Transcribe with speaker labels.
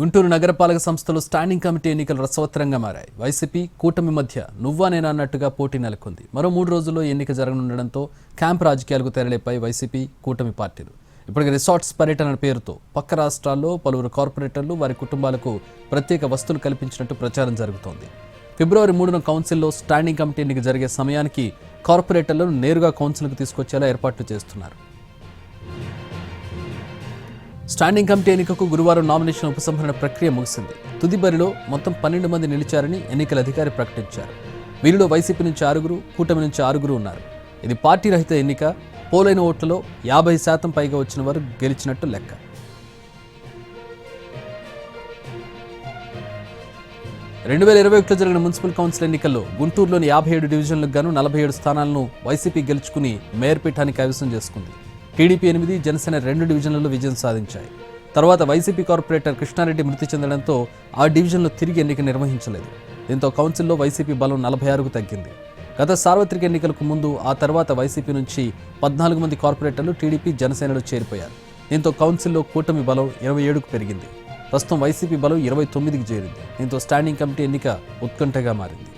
Speaker 1: గుంటూరు నగరపాలక సంస్థలో standing committee ఎన్నికలు రసవత్తరంగా మారాయి. వైసీపీ కూటమి మధ్య నువ్వా నేనా అన్నట్టుగా పోటీ నెలకొంది. మరో మూడు రోజుల్లో ఎన్నిక జరగనుండడంతో క్యాంప్ రాజకీయాలకు తెరలేపై వైసీపీ కూటమి పార్టీలు. ఇప్పటికి రిసార్ట్స్ పర్యటన పేరుతో పక్క రాష్ట్రాల్లో పలువురు కార్పొరేటర్లు వారి కుటుంబాలకు ప్రత్యేక వస్తువులు కల్పించినట్టు ప్రచారం జరుగుతోంది. ఫిబ్రవరి మూడున కౌన్సిల్లో స్టాండింగ్ కమిటీ ఎన్నిక జరిగే సమయానికి కార్పొరేటర్లను నేరుగా కౌన్సిల్కు తీసుకొచ్చేలా ఏర్పాట్లు చేస్తున్నారు. స్టాండింగ్ కమిటీ ఎన్నికకు గురువారం నామినేషన్ ఉపసంహరణ ప్రక్రియ ముగిసింది. తుది బరిలో మొత్తం పన్నెండు మంది నిలిచారని ఎన్నికల అధికారి ప్రకటించారు. వీరిలో వైసీపీ నుంచి ఆరుగురు కూటమి నుంచి ఆరుగురు ఉన్నారు. ఇది పార్టీ రహిత ఎన్నిక పోలైన ఓట్లలో యాభై శాతం పైగా వచ్చిన వారు గెలిచినట్టు లెక్క. రెండు వేల ఇరవై ఒకటిలో జరిగిన మున్సిపల్ కౌన్సిల్ ఎన్నికల్లో గుంటూరులోని యాభై ఏడు డివిజన్లకు గాను నలభై ఏడు స్థానాలను వైసీపీ గెలుచుకుని మేయర్ పీఠాన్ని కైవసం చేసుకుంది. టీడీపీ ఎనిమిది జనసేన రెండు డివిజన్లలో విజయం సాధించాయి. తర్వాత వైసీపీ కార్పొరేటర్ కృష్ణారెడ్డి మృతి చెందడంతో ఆ డివిజన్లో తిరిగి ఎన్నిక నిర్వహించలేదు. దీంతో కౌన్సిల్లో వైసీపీ బలం నలభై ఆరుకు తగ్గింది. గత సార్వత్రిక ఎన్నికలకు ముందు ఆ తర్వాత వైసీపీ నుంచి పద్నాలుగు మంది కార్పొరేటర్లు టీడీపీ జనసేనలో చేరిపోయారు. దీంతో కౌన్సిల్లో కూటమి బలం ఇరవై ఏడుకు పెరిగింది. ప్రస్తుతం వైసీపీ బలం ఇరవై తొమ్మిదికి చేరింది. దీంతో స్టాండింగ్ కమిటీ ఎన్నిక ఉత్కంఠగా మారింది.